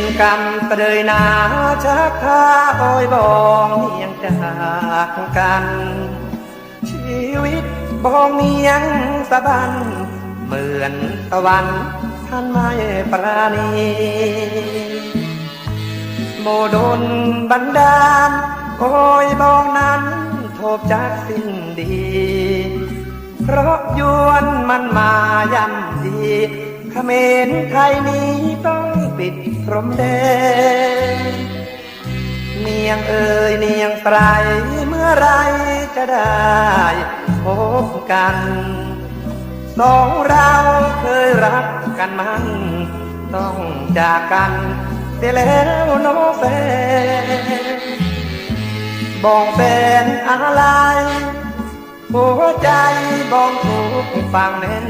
นกรรมเสดยนาชักพาโอยบองเนียงจากกัน ชีวิตบองเนียงสะบัน เหมือนตะวันท่านไม่ปราณีโมดนบันดาลโอยบองนั้นโทบจากสิ้นดี เพราะยวนมันมาย่ำดีเขมรไทยนี้ต้ิดพรมแดนเนียงเอ่ยเนียงไตรเมื่อไรจะได้พบกันสองเราเคยรักกันมันต้องจากกันเสียแล้วโนแฟนบองเป็นอะไรหัวใจบองถูกฟังเน้น